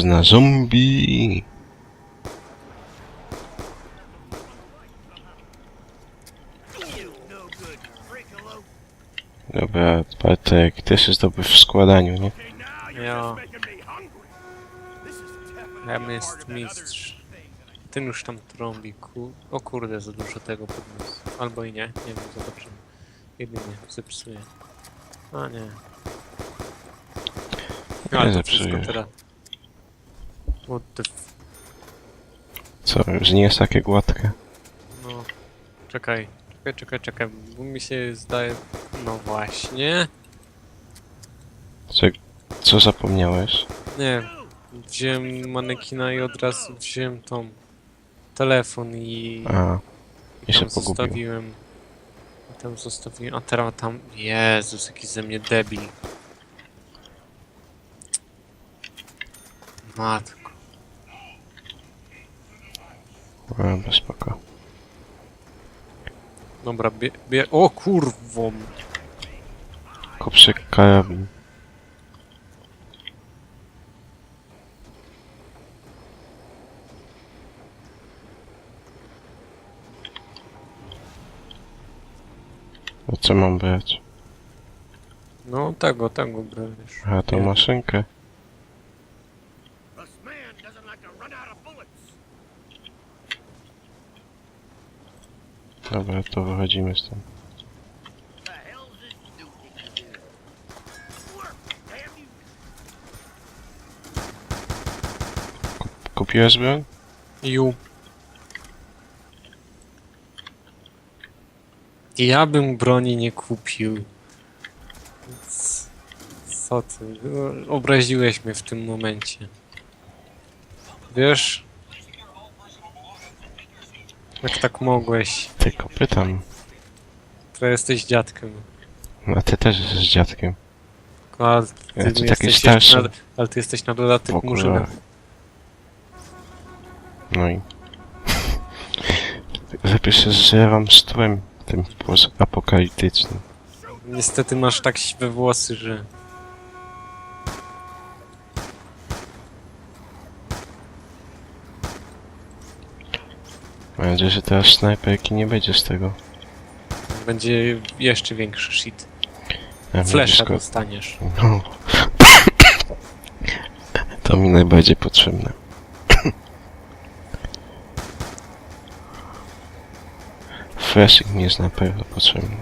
Czas na zombie! Dobra, Bartek, też jest dobry w składaniu, nie? Ja. Tam jest mistrz. Ten już tam trąbi. Ku... O kurde, za dużo tego podniósł. Albo i nie, nie wiem, zobaczymy. Jedynie zepsuje. A nie. Nie Ale to zepsuje. wszystko teraz. What the f... Co, już nie jest takie gładkie? No. Czekaj. Czekaj, czekaj, czekaj. Bo mi się zdaje... No właśnie. Co, co zapomniałeś? Nie. Wziąłem manekina i od razu wziąłem tą... Telefon i... A, i się tam pogubił. zostawiłem. I tam zostawiłem. A teraz tam. Jezus, jaki ze mnie debil. Matko. Dobra, spoko. Dobra, bie. bie o kurwą. Sobie karabin. A co mam brać? No tego, tego brałeś. A tą maszynkę? Dobra, to wychodzimy damn you! Kupiłeś broń? Ju. Ja bym broni nie kupił. Co ty? Obraziłeś mnie w tym momencie. Wiesz? Jak tak mogłeś? Tylko pytam. To jesteś dziadkiem. A ty też jesteś dziadkiem. A ty Ja taki jesteś starszy. Na, ale ty jesteś na dodatek ogóle. murzynem. No i... Lepiej się zżeram z tłem tym apokaliptycznym. Niestety masz tak siwe włosy, że... Mam nadzieję, że teraz snajperki nie będzie z tego. Będzie jeszcze większy shit. Ja Flesza mówię, dostaniesz. No. To mi najbardziej potrzebne. Fleszyk mi jest na pewno potrzebny.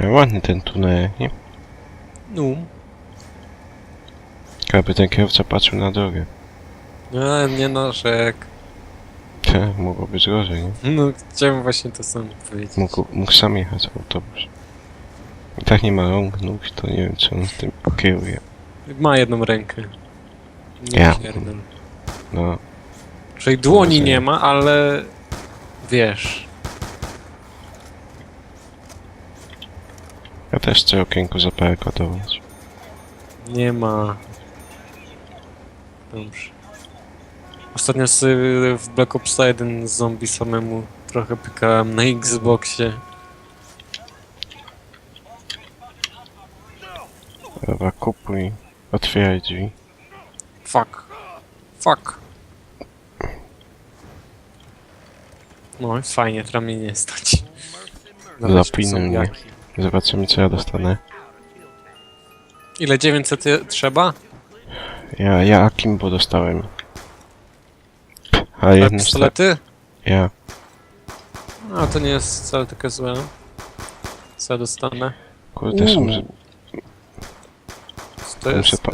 Ładny ten tunel, nie? No. Jakby ten kierowca patrzył na drogę. No, nie narzek. Te, mogło być gorzej, nie? No, chciałem właśnie to samo powiedzieć. Mógł, mógł sam jechać autobus. I tak nie ma rąk, nóg, to nie wiem, czy on z tym kieruje. Ma jedną rękę. Nie Ja. pierdol. No, Czyli dłoni nie ma, ale... Wiesz. Ja też chcę okienko zaparykotować. Nie ma. Dobrze. Ostatnio sobie w Black Ops 1 z zombie samemu trochę pykałem na Xboxie. Dobra, kupuj, otwieraj drzwi. Fuck. Fuck. No i fajnie, teraz mnie nie stać. Dawać mnie. zombiaki. Zobaczymy, co ja dostanę. Ile 900 je- trzeba? Ja, ja Akimbo dostałem. A A jednym sta- pistolety? Ja, A to nie jest wcale takie złe. Co ja dostanę? kurde, są, Uuu. że- To Muszę jest... pa-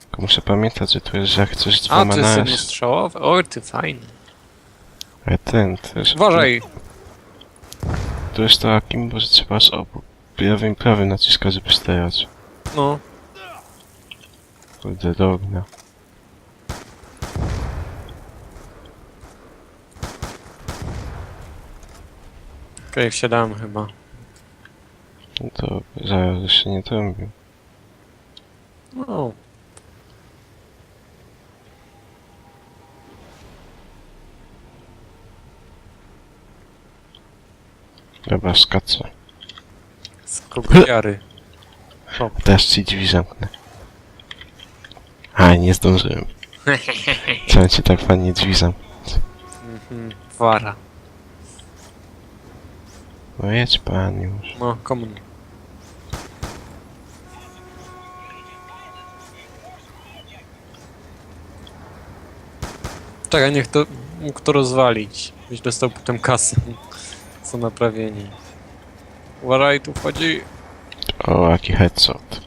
tylko muszę pamiętać, że to jest, że jak z A, dwoma to jest naraz. jednostrzałowe? Oj, ty fajny. Ale ten, jest... Uważaj! To jest to Akimbo, że trzeba z obu prawym prawym naciskać, żeby sterać. No, Kurde, do ognia. okej, wsiadałem chyba. No to zaraz jeszcze nie trąbił. No, Dobra, skaczę. Skok wiary. Teraz ci drzwi zamknę. A, nie zdążyłem. Chciałem ci tak fajnie drzwi zamknąć. Mhm. Wara. No jedź pan już. No, komun. Czekaj, niech to mógł to rozwalić. Byś dostał potem kasę. Co naprawienie. Uważaj, tu wchodzi. O, jaki headshot.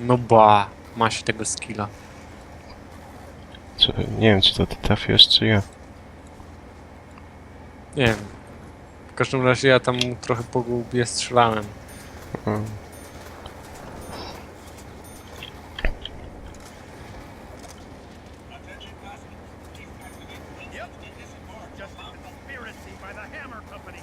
No ba, masz tego skilla. Czy, nie wiem, czy to ty trafiłeś, czy ja. Nie wiem. W każdym razie ja tam trochę po głupie strzelałem. Mm. Yep. Just a conspiracy by the Hammer Company.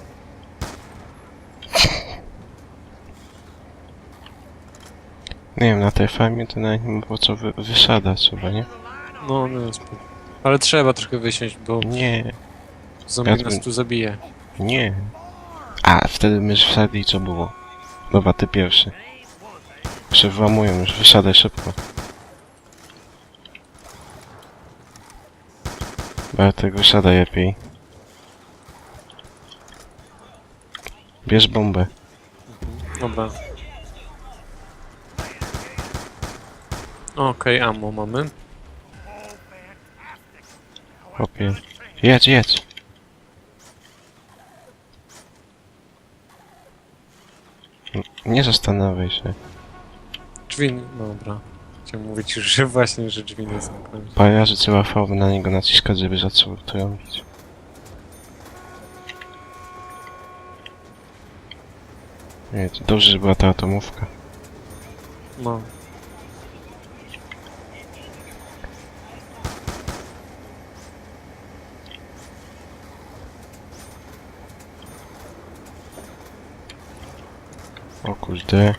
Nie wiem, na tej farmie to nawet nie po co wy, wysadać chyba, nie? No, no, spoko. Ale trzeba trochę wysiąść, bo Nie, zombie Ja nas tu- tu zabije. nie. A, wtedy mysz wsadli i co było? Dobra, ty pierwszy. Się włamują już, wysiadaj szybko. Bartek, wysiadaj lepiej. Bierz bombę. Dobra. Okej, ammo mamy. Chłopie. Jedź, jedź. Nie zastanawiaj się. Drzwi, dobra. Chciałem mówić, że właśnie, że drzwi nie zamknąłem. Parę razy trzeba V na niego naciskać, żeby zaczął to robić. Nie, to dobrze, że była ta atomówka. No. O kurde.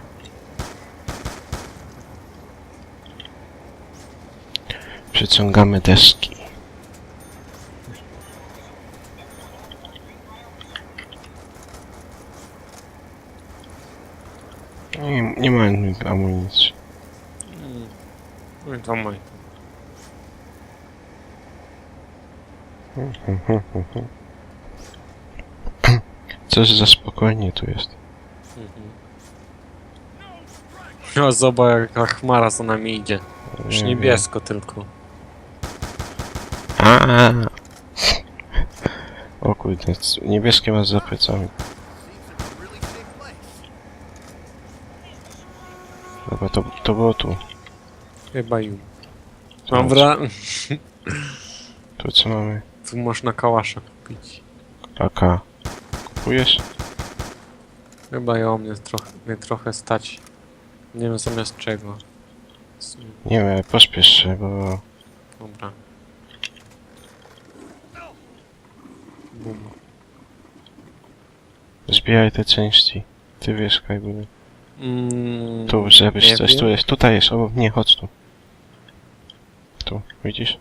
Przeciągamy deski. Nie, nie ma amunicji. No i to mój. Coś za spokojnie tu jest. Mhm. No zobacz jaka chmara za nami idzie. Już Nie niebiesko tylko. A. O kurde, c- niebieskie masz za plecami. Dobra, to, to było tu. Chyba im. Zobacz, Dobra, Tu co mamy? tu można kałasza kupić. AK. Kupujesz? Chyba ją mnie trochę, mnie trochę stać. Nie wiem zamiast czego. Nie wiem, pośpiesz się, bo... Dobra. Bum. Zbieraj te części. Ty wiesz, jakby... Mm, Tu, żebyś nie coś... wiem. Tu jest, tutaj jest, obok mnie, chodź tu. Tu, widzisz?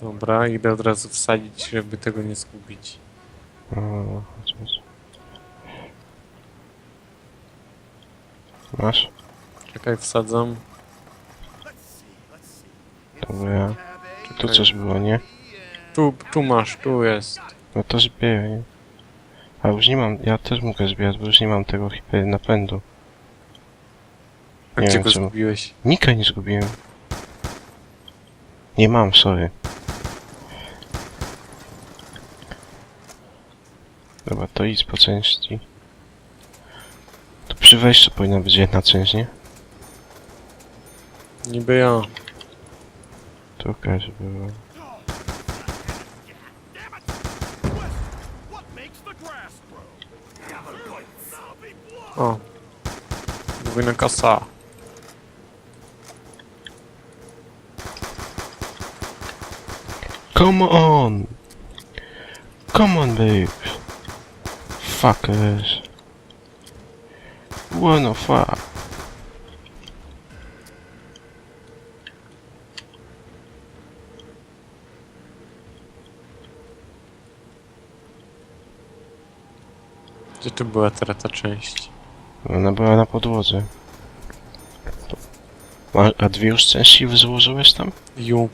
Dobra, idę od razu wsadzić, żeby tego nie zgubić. O, chodź, chodź. Masz? Czekaj, wsadzam. Dobra. A, Tu coś było, nie? Tu, tu masz, tu jest. No to zbieraj. A już nie mam, ja też mogę zbierać, bo już nie mam tego hiper napędu. A Nie gdzie wiem, go czemu. zgubiłeś? Nika nie zgubiłem. Nie mam, sorry. Dobra, to idź po części. Przy wejściu powinna być jedna część, nie? Niby ja. Tu jakaś była. O. Podwójna kasa. Come on! Come on, babe! Fuckers! Wanna fuck? Gdzie tu była teraz ta część? Ona była na podłodze. A, a dwie już części złożyłeś tam? Ju.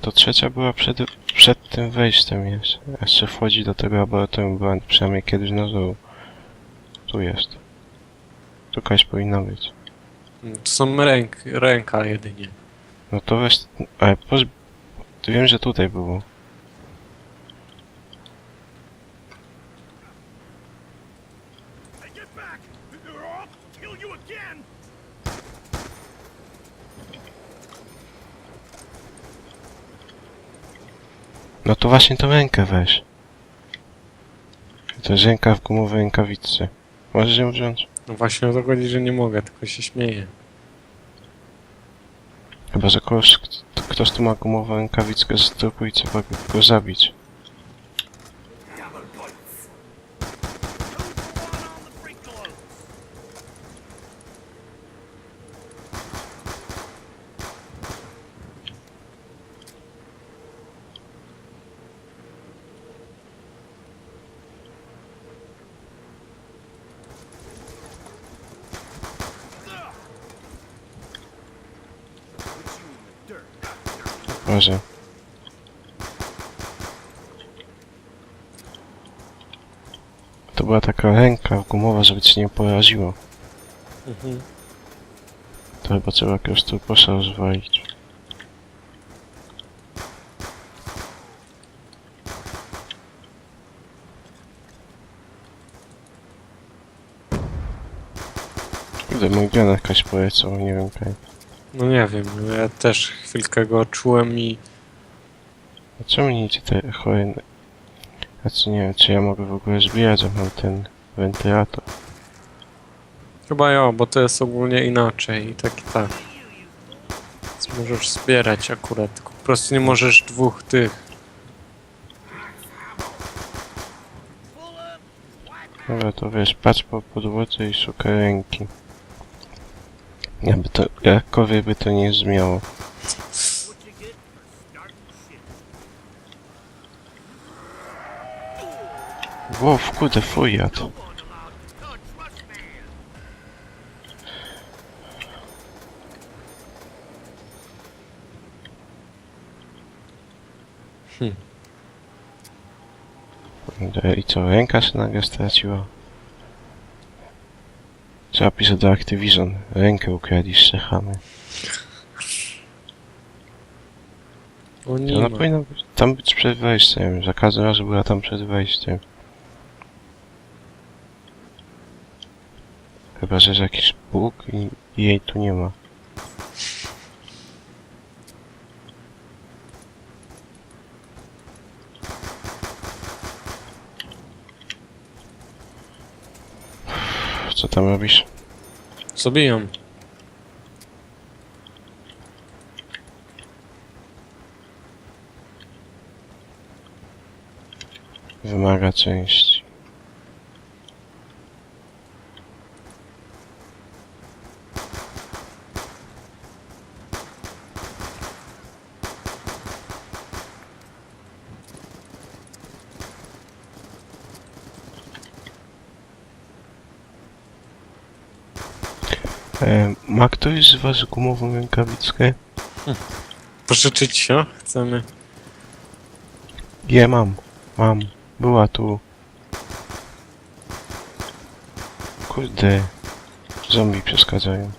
To trzecia była przed, przed tym wejściem jest. Jeszcze wchodzi do tego laboratorium, była przynajmniej kiedyś na dół. Tu jest. Tu jakaś powinna być. To są ręk, ręka jedynie. No to weź... Ale poz... Tu wiem, że tutaj było. No to właśnie tą rękę weź. To jest ręka w gumowej rękawiczce. Możesz ją wziąć? No właśnie o to chodzi, że nie mogę, tylko się śmieję. Chyba, że ktoś, ktoś tu ma gumową rękawickę z trupu i trzeba go zabić. Boże. To była taka ręka gumowa, żeby cię nie poraziło. Mhm. To chyba trzeba jakiegoś truposza rozwalić. Kurde, mój gen jakaś polecał, nie wiem kaj. No nie wiem, ja też chwilkę go czułem i A czemu nie idzie te chory... A co nie wiem, czy ja mogę w ogóle zbierać, jak mam ten wentylator. chyba ja, bo to jest ogólnie inaczej i tak i tak. Więc możesz zbierać akurat, tylko po prostu nie możesz dwóch tych. Dobra, to wiesz, patrz po podłodze i szukaj ręki. Jakby to, jakkolwiek by to nie brzmiało. Wow, kurde, furiat. No one allowed to touch what's man. Hm. Kurde, I co, ręka się nagle straciła? Trzeba pisać do Activision. Rękę ukradli z Czechamy. O nie Ona ma. powinna być, tam być przed wejściem. Za każdym razem była tam przed wejściem. Chyba, że jest jakiś bóg i, i jej tu nie ma. Co tam robisz? Zabiją. Wymaga części. E, ma ktoś z was gumową rękawickę? Pożyczyć się? Chcemy. Je, mam. Mam. Była tu. Kurde. Zombie przeszkadzają.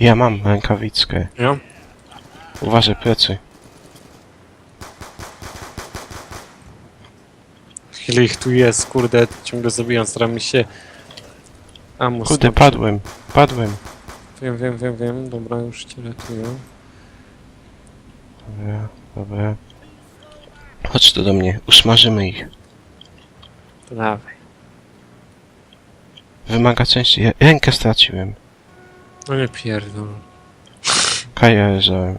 Ja mam rękawickę. Ja? Uważaj, plecy. Ile ich tu jest, kurde, ciągle zabijam, staram się... Amos, Kurde, padłem. Padłem. Wiem, wiem, wiem, wiem, dobra, już cię ratuję. Dobra, dobra. Chodź tu do mnie. Usmażymy ich. To dawaj. Wymaga części. Ja rękę straciłem. No nie pierdol. Kaja leżałem.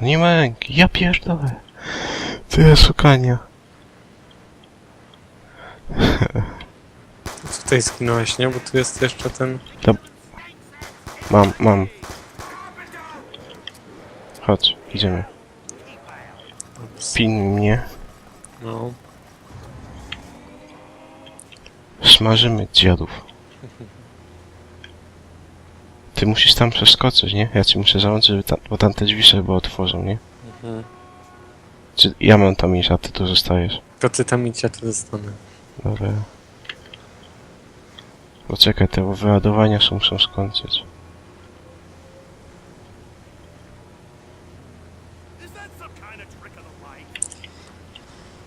Nie ma ręki. Ja pierdolę. Tyle szukania. Tutaj zginąłeś, nie? Bo tu jest jeszcze ten... Mam, mam. Chodź, idziemy. Pin mnie. No. Smażymy dziadów. Ty musisz tam przeskoczyć, nie? Ja ci muszę załączyć, żeby tam, bo tam te drzwi sobie otworzą, nie? Mhm. Czy ja mam tam iść, a ty tu zostajesz? To ty tam idź, ja to dostanę. Dobra. Poczekaj, te wyładowania się muszą skończyć.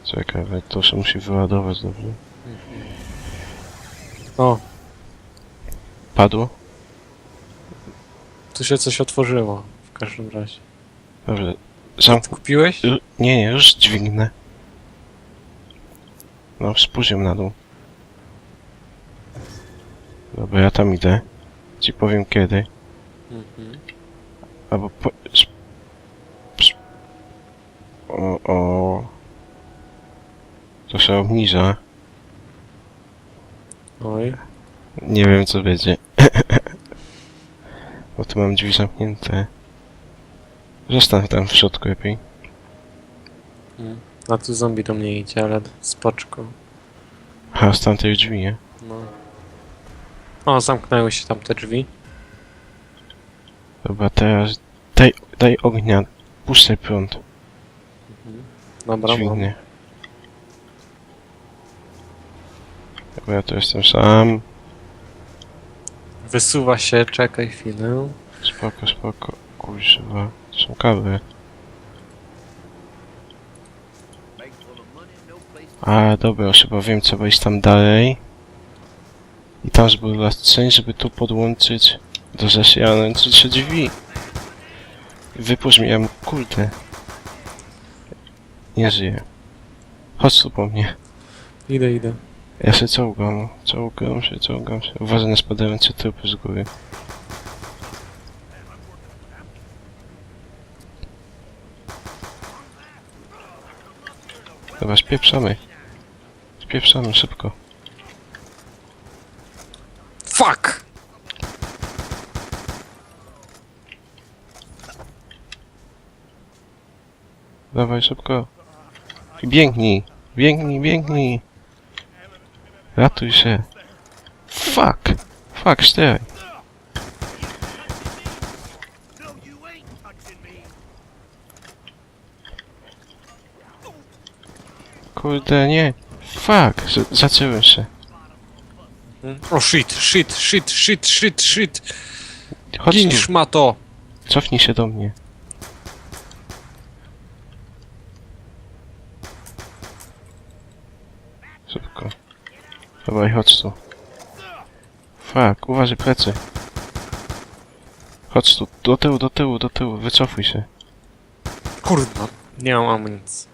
Czekaj, ale to się musi wyładować dobrze. O, Padło? tu się coś otworzyło. W każdym razie. Dobrze. Zamk... Kupiłeś? Nie, nie, już dźwignę. No, spójrz na dół. Dobra, ja tam idę. Ci powiem kiedy. Mhm. Albo po... O, o... To się obniża. Oj. Nie wiem co będzie. Bo tu mam drzwi zamknięte. Zostań tam w środku lepiej. Mm. A tu zombie do mnie idzie, ale spoczko. A, z tamtej drzwi, nie? No. O, zamknęły się tam te drzwi. Dobra, teraz daj, daj ognia. Puszczaj prąd. Dobra, mam. Dźwignię. Dobra, ja tu jestem sam. Wysuwa się, czekaj chwilę. Spoko, spoko. Kurwa, są kawy. A, dobra, chyba wiem, trzeba iść tam dalej. I tam zbudować część, żeby tu podłączyć do zasiających się drzwi. Wypuść mnie, ja kurde. Nie żyję. Chodź tu po mnie. Idę, idę. Ja się czołgam, czołgam się, czołgam się. Uważaj na spadające trupy z góry. Dobra, spieprzamy. Spieprzamy szybko. Fuck! Dawaj szybko. Biegnij, biegnij, biegnij. Ratuj się. Fuck. Fuck, stay. Kurde, nie. Fuck, z- zacięłem się. O shit, shit, shit, shit, shit, shit! Chodź Gin tu, szmato! cofnij się do mnie. Szybko. Dobra, i chodź tu. Fuck, uważaj plecy. Chodź tu, do tyłu, do tyłu, do tyłu, wycofuj się. Kurwa, nie mam amunicji.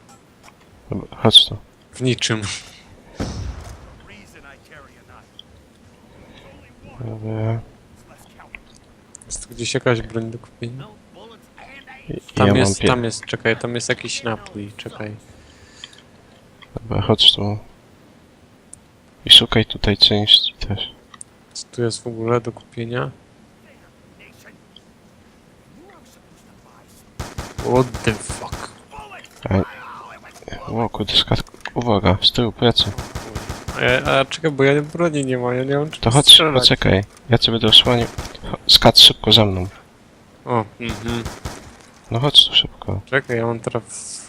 Dobra, chodź tu. W niczym. A. Dobra. Jest tu gdzieś jakaś broń do kupienia? I- Tam ja jest, pie... tam jest, czekaj, tam jest jakiś napój, czekaj. Dobra, chodź tu. I szukaj tutaj części też. Co tu jest w ogóle do kupienia? What the fuck? bullets. O, kurde, skat... Uwaga, z tyłu plecy. A, a czekaj, bo ja broni nie mam, ja nie mam czym To chodź, strzelać. poczekaj. Ja cię będę osłaniał. Cho- Skacz szybko za mną. O, mhm. No chodź tu szybko. Czekaj, ja mam teraz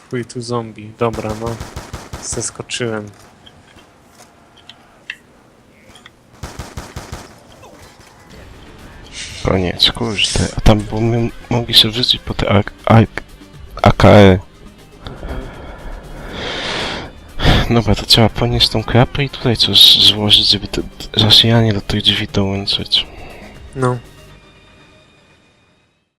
w chuj tu zombie. Dobra, no. Zeskoczyłem. Koniec, kurde. A tam bo my mogli sobie wrzucić po te AK... AK AKE. Dobra, to trzeba ponieść tą krapę i tutaj coś złożyć, żeby te Rosjanie do tych drzwi dołączyć. No.